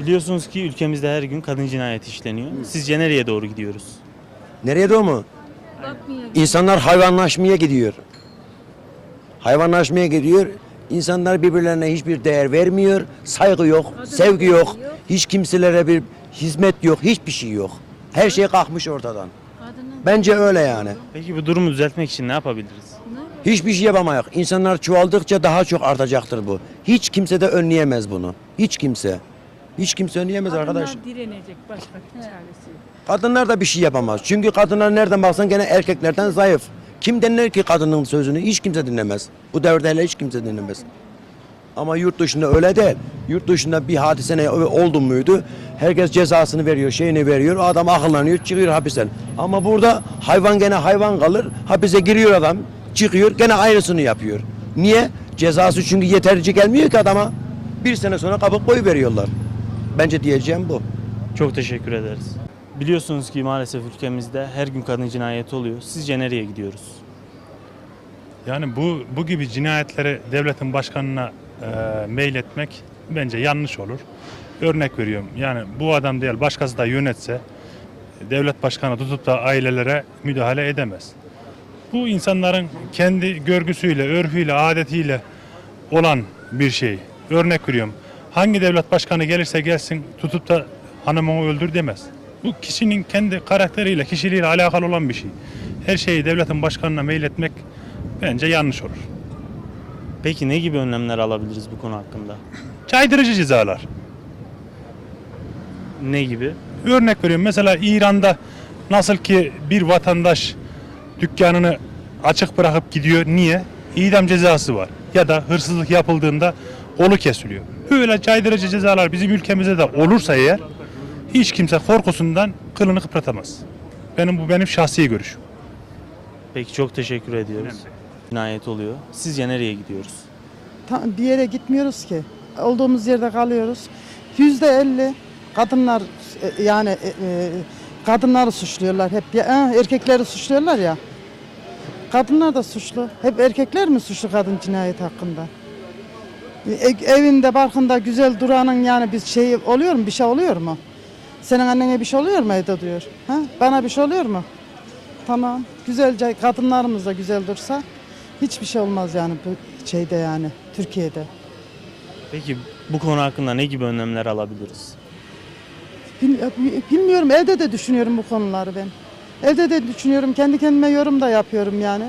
Biliyorsunuz ki ülkemizde her gün kadın cinayeti işleniyor. Sizce nereye doğru gidiyoruz? Nereye doğru mu? İnsanlar hayvanlaşmaya gidiyor. Hayvanlaşmaya gidiyor. İnsanlar birbirlerine hiçbir değer vermiyor. Saygı yok, sevgi yok. Hiç kimselere bir hizmet yok, hiçbir şey yok. Her şey kalkmış ortadan. Bence öyle yani. Peki bu durumu düzeltmek için ne yapabiliriz? Hiçbir şey yapamayız. İnsanlar çoğaldıkça daha çok artacaktır bu. Hiç kimse de önleyemez bunu. Hiç kimse. Hiç kimse önleyemez arkadaş. Kadınlar direnecek başka çaresi. yok. Kadınlar da bir şey yapamaz. Çünkü kadınlar nereden baksan gene erkeklerden zayıf. Kim dinler ki kadının sözünü? Hiç kimse dinlemez. Bu devirde hele hiç kimse dinlemez. Ama yurt dışında öyle değil. Yurt dışında bir hadise ne oldu muydu? Herkes cezasını veriyor, şeyini veriyor. Adam akıllanıyor, çıkıyor hapisten. Ama burada hayvan gene hayvan kalır. Hapise giriyor adam, çıkıyor, gene aynısını yapıyor. Niye? Cezası çünkü yeterli gelmiyor ki adama. Bir sene sonra kapı koyu veriyorlar. Bence diyeceğim bu. Çok teşekkür ederiz. Biliyorsunuz ki maalesef ülkemizde her gün kadın cinayeti oluyor. Sizce nereye gidiyoruz? Yani bu bu gibi cinayetleri devletin başkanına e, mail etmek bence yanlış olur. Örnek veriyorum. Yani bu adam değil başkası da yönetse devlet başkanı tutup da ailelere müdahale edemez. Bu insanların kendi görgüsüyle, örfüyle, adetiyle olan bir şey. Örnek veriyorum. Hangi devlet başkanı gelirse gelsin tutup da hanımını öldür demez. Bu kişinin kendi karakteriyle, kişiliğiyle alakalı olan bir şey. Her şeyi devletin başkanına mail etmek bence yanlış olur. Peki ne gibi önlemler alabiliriz bu konu hakkında? Caydırıcı cezalar. Ne gibi? Örnek veriyorum mesela İran'da nasıl ki bir vatandaş dükkanını açık bırakıp gidiyor. Niye? İdam cezası var. Ya da hırsızlık yapıldığında kolu kesiliyor. Böyle caydırıcı cezalar bizim ülkemizde de olursa eğer hiç kimse korkusundan kılını kıpratamaz. Benim bu benim şahsi görüşüm. Peki çok teşekkür ediyoruz. Cinayet oluyor. Sizce nereye gidiyoruz? Ta- bir yere gitmiyoruz ki. Olduğumuz yerde kalıyoruz. Yüzde elli kadınlar e, yani e, e, kadınları suçluyorlar hep. Ya, erkekleri suçluyorlar ya. Kadınlar da suçlu. Hep erkekler mi suçlu kadın cinayet hakkında? Evinde barkında güzel duranın yani bir şey oluyor mu? Bir şey oluyor mu? Senin annene bir şey oluyor mu evde diyor. Ha? Bana bir şey oluyor mu? Tamam. Güzelce kadınlarımız da güzel dursa hiçbir şey olmaz yani bu şeyde yani Türkiye'de. Peki bu konu hakkında ne gibi önlemler alabiliriz? Bil- Bilmiyorum evde de düşünüyorum bu konuları ben. Evde de düşünüyorum kendi kendime yorum da yapıyorum yani.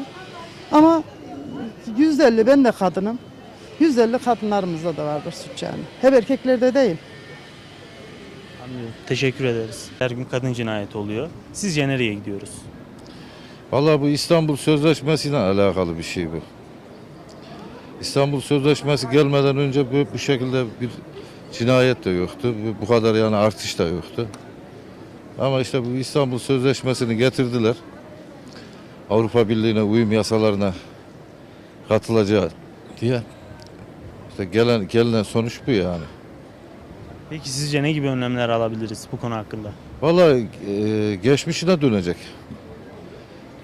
Ama yüzde elli ben de kadınım. Yüzde elli kadınlarımızda da vardır suç yani. Hep erkeklerde değil. Anlıyorum. Teşekkür ederiz. Her gün kadın cinayeti oluyor. Sizce nereye gidiyoruz? Vallahi bu İstanbul Sözleşmesi'yle alakalı bir şey bu. İstanbul Sözleşmesi gelmeden önce bu, bu şekilde bir cinayet de yoktu. Bu kadar yani artış da yoktu. Ama işte bu İstanbul Sözleşmesi'ni getirdiler. Avrupa Birliği'ne uyum yasalarına katılacağı diye. İşte gelen gelinen sonuç bu yani. Peki sizce ne gibi önlemler alabiliriz bu konu hakkında? Vallahi e, geçmişine dönecek.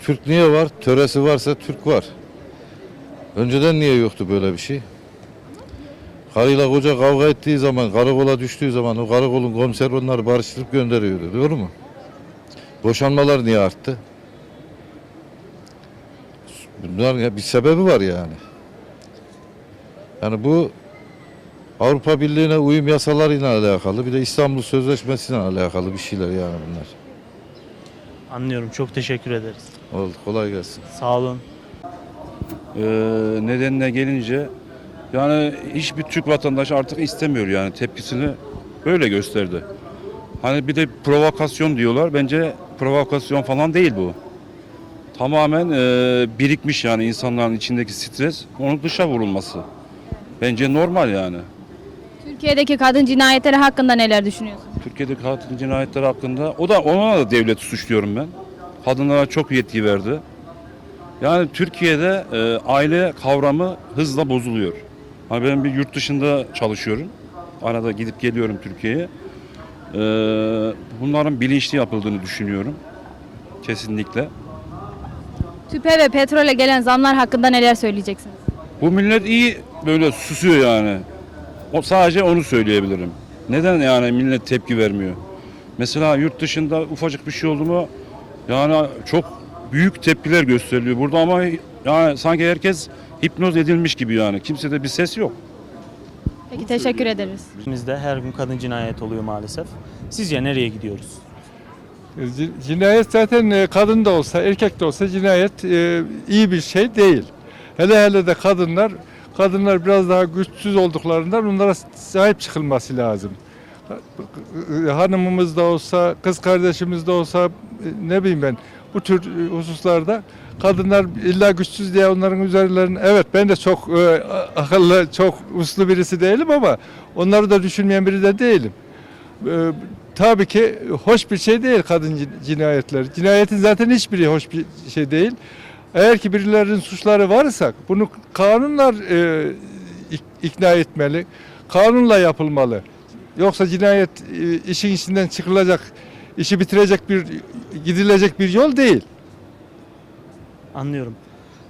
Türk niye var? Töresi varsa Türk var. Önceden niye yoktu böyle bir şey? Karıyla koca kavga ettiği zaman, karakola düştüğü zaman o karakolun komiser onları barıştırıp gönderiyordu. Doğru mu? Boşanmalar niye arttı? Bunlar bir sebebi var yani. Yani bu Avrupa Birliği'ne uyum yasalarıyla alakalı bir de İstanbul Sözleşmesi'yle alakalı bir şeyler yani bunlar. Anlıyorum. Çok teşekkür ederiz. Oldu kolay gelsin. Sağ olun. Ee, nedenine gelince yani hiçbir Türk vatandaşı artık istemiyor yani tepkisini böyle gösterdi. Hani bir de provokasyon diyorlar. Bence provokasyon falan değil bu. Tamamen e, birikmiş yani insanların içindeki stres onu dışa vurulması. Bence normal yani. Türkiye'deki kadın cinayetleri hakkında neler düşünüyorsunuz? Türkiye'de kadın cinayetleri hakkında o da ona da devlet suçluyorum ben. Kadınlara çok yetki verdi. Yani Türkiye'de e, aile kavramı hızla bozuluyor. Hani ben bir yurt dışında çalışıyorum. Arada gidip geliyorum Türkiye'ye. E, bunların bilinçli yapıldığını düşünüyorum. Kesinlikle. Tüpe ve petrole gelen zamlar hakkında neler söyleyeceksiniz? Bu millet iyi böyle susuyor yani. O sadece onu söyleyebilirim. Neden yani millet tepki vermiyor? Mesela yurt dışında ufacık bir şey oldu mu yani çok büyük tepkiler gösteriliyor. Burada ama yani sanki herkes hipnoz edilmiş gibi yani. Kimsede bir ses yok. Peki teşekkür ederiz. Ülkemizde her gün kadın cinayet oluyor maalesef. Sizce nereye gidiyoruz? C- Cinayet zaten e, kadın da olsa erkek de olsa cinayet e, iyi bir şey değil. Hele hele de kadınlar kadınlar biraz daha güçsüz olduklarından onlara sahip çıkılması lazım. Ha- Hanımımız da olsa, kız kardeşimiz de olsa ne bileyim ben bu tür hususlarda kadınlar illa güçsüz diye onların üzerlerine evet ben de çok e, akıllı, çok uslu birisi değilim ama onları da düşünmeyen biri de değilim. E, tabii ki hoş bir şey değil kadın cin- cinayetleri. Cinayetin zaten hiçbiri hoş bir şey değil. Eğer ki birilerinin suçları varsa bunu kanunlar e, ik- ikna etmeli. Kanunla yapılmalı. Yoksa cinayet e, işin içinden çıkılacak, işi bitirecek bir gidilecek bir yol değil. Anlıyorum.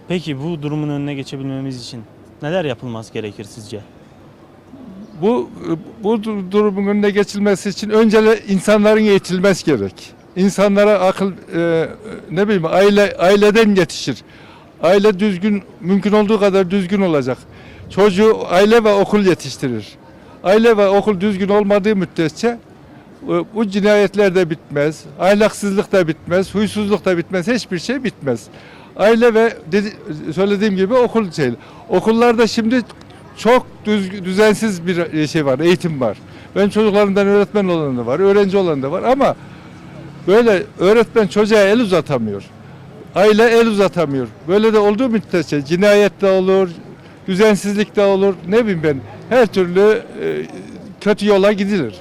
Peki bu durumun önüne geçebilmemiz için neler yapılması gerekir sizce? Bu bu du- durumun önüne geçilmesi için önce insanların eğitilmesi gerek. İnsanlara akıl e, ne bileyim aile aileden yetişir. Aile düzgün mümkün olduğu kadar düzgün olacak. Çocuğu aile ve okul yetiştirir. Aile ve okul düzgün olmadığı müddetçe e, bu cinayetler de bitmez, ahlaksızlık da bitmez, huysuzluk da bitmez, hiçbir şey bitmez. Aile ve dedi, söylediğim gibi okul şey. Okullarda şimdi çok düz, düzensiz bir şey var, eğitim var. Ben çocuklarımdan öğretmen olan da var, öğrenci olan da var ama böyle öğretmen çocuğa el uzatamıyor. Aile el uzatamıyor. Böyle de olduğu müddetçe cinayet de olur, düzensizlik de olur, ne bileyim ben her türlü e, kötü yola gidilir.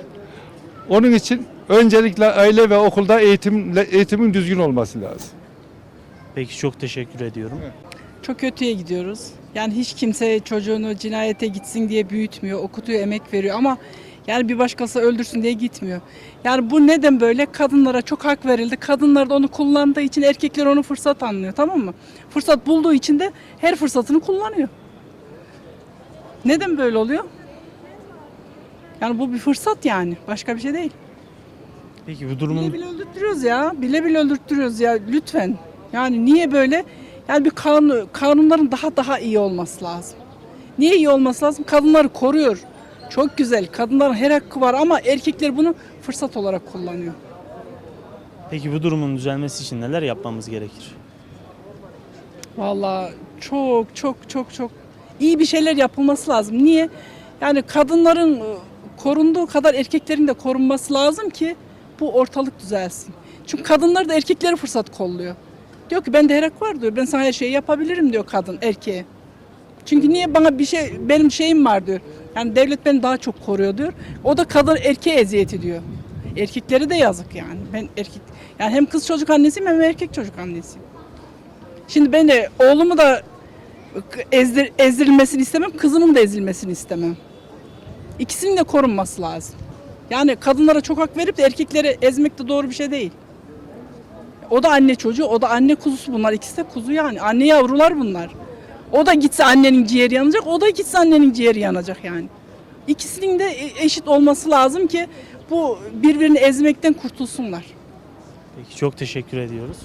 Onun için öncelikle aile ve okulda eğitimle, eğitimin düzgün olması lazım. Peki çok teşekkür ediyorum. Çok kötüye gidiyoruz. Yani hiç kimse çocuğunu cinayete gitsin diye büyütmüyor, okutuyor, emek veriyor ama yani bir başkası öldürsün diye gitmiyor. Yani bu neden böyle? Kadınlara çok hak verildi. Kadınlar da onu kullandığı için erkekler onu fırsat anlıyor tamam mı? Fırsat bulduğu için de her fırsatını kullanıyor. Neden böyle oluyor? Yani bu bir fırsat yani. Başka bir şey değil. Peki bu Bile durumun bile öldürtüyoruz ya. Bile bile öldürtüyoruz ya. Lütfen. Yani niye böyle? Yani bir kanun, kanunların daha daha iyi olması lazım. Niye iyi olması lazım? Kadınları koruyor. Çok güzel. Kadınların her hakkı var ama erkekler bunu fırsat olarak kullanıyor. Peki bu durumun düzelmesi için neler yapmamız gerekir? Vallahi çok çok çok çok iyi bir şeyler yapılması lazım. Niye? Yani kadınların e, korunduğu kadar erkeklerin de korunması lazım ki bu ortalık düzelsin. Çünkü kadınlar da erkekleri fırsat kolluyor. Diyor ki bende her hak var diyor. Ben sana her şeyi yapabilirim diyor kadın erkeğe. Çünkü niye bana bir şey benim şeyim var diyor. Yani devlet beni daha çok koruyor diyor. O da kadın erkeğe eziyet ediyor. Erkekleri de yazık yani. Ben erkek yani hem kız çocuk annesiyim hem erkek çocuk annesiyim. Şimdi ben de oğlumu da ezdir, ezdirilmesini istemem, kızımın da ezilmesini istemem. İkisinin de korunması lazım. Yani kadınlara çok hak verip de erkekleri ezmek de doğru bir şey değil. O da anne çocuğu, o da anne kuzusu bunlar. İkisi de kuzu yani. Anne yavrular bunlar. O da gitse annenin ciğeri yanacak, o da gitse annenin ciğeri yanacak yani. İkisinin de e- eşit olması lazım ki bu birbirini ezmekten kurtulsunlar. Peki çok teşekkür ediyoruz.